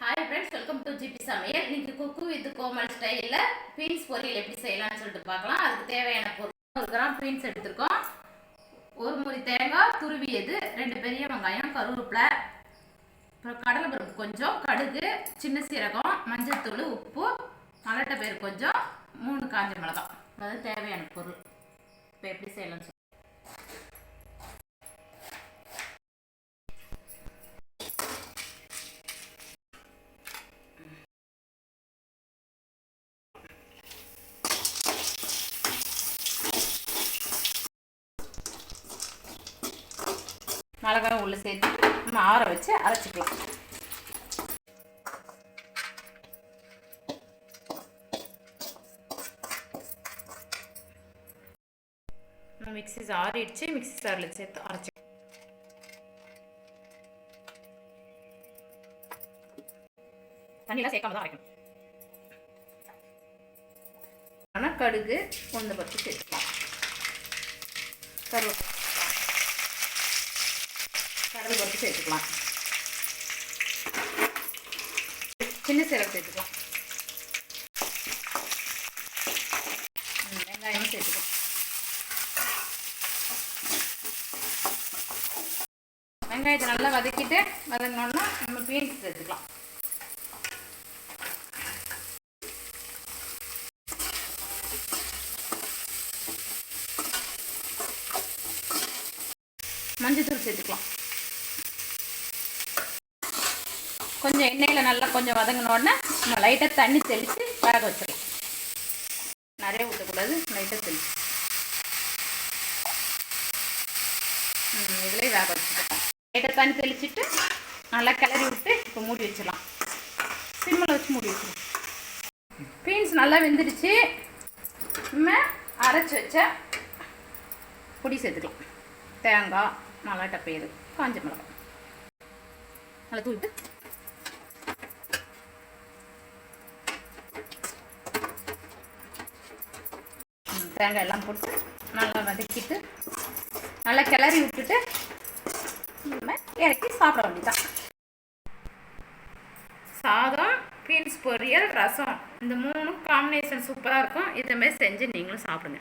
Hi friends welcome to G சமையல் இன்னைக்கு cook with Komal ஸ்டைலில் பீன்ஸ் பொரியல் எப்படி செய்யலாம்னு சொல்லிட்டு பார்க்கலாம். அதுக்கு தேவையான பொருள் ஒரு கிராம் பீன்ஸ் எடுத்திருக்கோம். ஒரு முறி தேங்காய் துருவியது ரெண்டு பெரிய வெங்காயம் கருவேப்பிலை அப்புறம் கடலைப்பருப்பு கொஞ்சம் கடுகு சின்ன சீரகம் மஞ்சள்தூள் உப்பு மலட்டை பேர் கொஞ்சம் மூணு காஞ்ச மிளகாய். அதாவது தேவையான பொருள். இப்போ எப்படி செய்யலாம்னு மிளகாய் உள்ளே சேர்த்து நம்ம ஆற வச்சு அரைச்சிக்கலாம். மிக்ஸி ஆறிடுச்சு. மிக்ஸி சாரில் சேர்த்து அரைச்சி தண்ணியெலாம் சேர்க்காம தான் அரைக்கணும். ஆனால் கடுகு கொண்டு பற்றி சேர்த்துக்கலாம். கருவேப்பிலை. கடலை பருப்பு சேர்த்துக்கலாம். சின்ன சீரகம் சேர்த்துக்கலாம். வெங்காயமும் சேர்த்துக்கலாம். வெங்காயத்தை நல்லா வதக்கிட்டு வதங்கினோன்னா நம்ம பீன்ஸ் சேர்த்துக்கலாம். மஞ்சத்தூள் சேர்த்துக்கலாம். கொஞ்சம் எண்ணெயில் நல்லா கொஞ்சம் வதங்கினோடனே நம்ம லைட்டாக தண்ணி தெளித்து வேக வச்சிடலாம். நிறைய ஊற்றக்கூடாது லைட்டாக தெளிச்சு. ம், வேக வச்சுக்கலாம். லைட்டாக தண்ணி தெளிச்சிட்டு நல்லா கிளறி விட்டு இப்போ மூடி வச்சிடலாம். சிம்மில் வச்சு மூடி வச்சிடலாம். பீன்ஸ் நல்லா வெந்துடுச்சு. நம்ம அரைச்சி வச்ச பொடி சேர்த்துக்கலாம். தேங்காய் மல்லாட்டை பயிறு காஞ்ச மிளகாய். நல்லா தூக்கிட்டு தேங்காய் எல்லாம் போட்டு நல்லா வதக்கிட்டு நல்லா கிளறி விட்டுட்டு நம்ம இறக்கி சாப்பிட வேண்டியதான் சாதம் பீன்ஸ் பொரியல் ரசம். இந்த மூணும் காம்பினேஷன் சூப்பராக இருக்கும். இதே மாதிரி செஞ்சு நீங்களும் சாப்பிடுங்க.